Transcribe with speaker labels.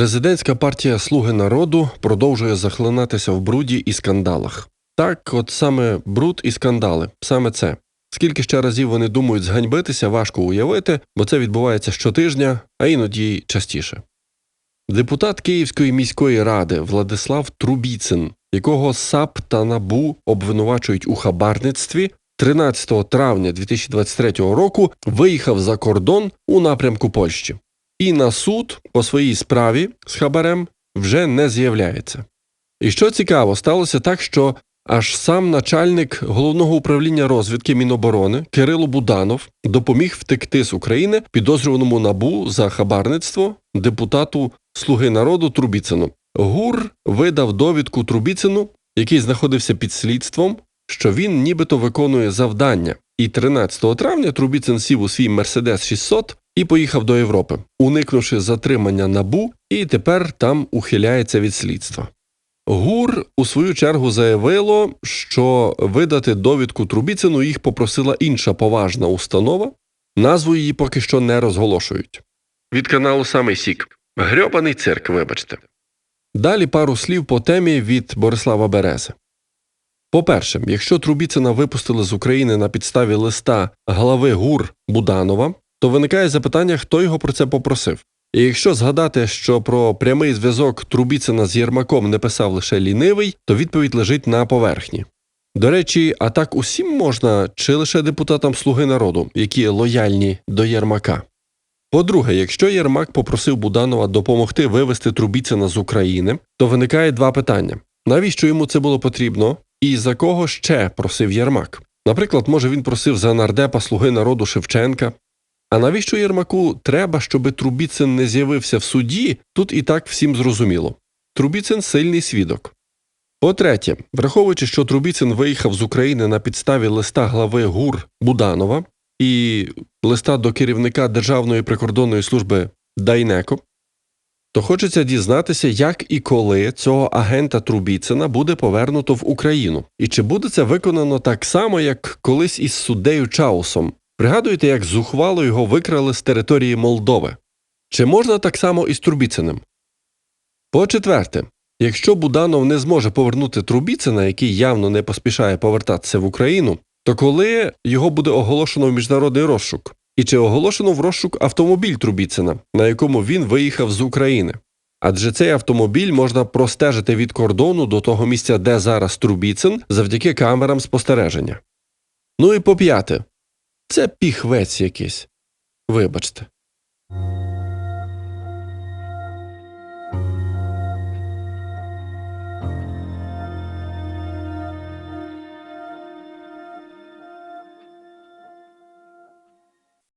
Speaker 1: Президентська партія Слуги народу продовжує захлинатися в бруді і скандалах. Так, от саме бруд і скандали, саме це. Скільки ще разів вони думають зганьбитися, важко уявити, бо це відбувається щотижня, а іноді частіше. Депутат Київської міської ради Владислав Трубіцин, якого САП та НАБУ обвинувачують у хабарництві, 13 травня 2023 року виїхав за кордон у напрямку Польщі. І на суд по своїй справі з хабарем вже не з'являється. І що цікаво, сталося так, що аж сам начальник головного управління розвідки Міноборони Кирило Буданов допоміг втекти з України підозрюваному набу за хабарництво депутату Слуги народу Трубіцину. ГУР видав довідку Трубіцину, який знаходився під слідством, що він нібито виконує завдання. І 13 травня Трубіцин сів у свій Мерседес 600 і поїхав до Європи, уникнувши затримання набу, і тепер там ухиляється від слідства. ГУР у свою чергу заявило, що видати довідку Трубіцину їх попросила інша поважна установа. Назву її поки що не розголошують. Від каналу Самий Сік. Грьобаний цирк, вибачте. Далі пару слів по темі від Борислава Берези. По-перше, якщо Трубіцина випустили з України на підставі листа глави ГУР Буданова, то виникає запитання, хто його про це попросив. І якщо згадати, що про прямий зв'язок Трубіцина з Єрмаком не писав лише лінивий, то відповідь лежить на поверхні. До речі, а так усім можна чи лише депутатам Слуги народу, які лояльні до Єрмака. По-друге, якщо Єрмак попросив Буданова допомогти вивести Трубіцина з України, то виникає два питання: навіщо йому це було потрібно, і за кого ще просив Єрмак? Наприклад, може він просив за нардепа Слуги народу Шевченка. А навіщо Єрмаку треба, щоб Трубіцин не з'явився в суді? Тут і так всім зрозуміло. Трубіцин сильний свідок. По-третє, враховуючи, що Трубіцин виїхав з України на підставі листа глави ГУР Буданова і листа до керівника Державної прикордонної служби Дайнеко, то хочеться дізнатися, як і коли цього агента Трубіцина буде повернуто в Україну, і чи буде це виконано так само, як колись із суддею Чаусом. Пригадуєте, як зухвало його викрали з території Молдови? Чи можна так само із Трубіциним? По четверте, якщо Буданов не зможе повернути Трубіцина, який явно не поспішає повертатися в Україну, то коли його буде оголошено в міжнародний розшук? І чи оголошено в розшук автомобіль Трубіцина, на якому він виїхав з України? Адже цей автомобіль можна простежити від кордону до того місця, де зараз Трубіцин, завдяки камерам спостереження. Ну і по п'яте, це піхвець якийсь. Вибачте.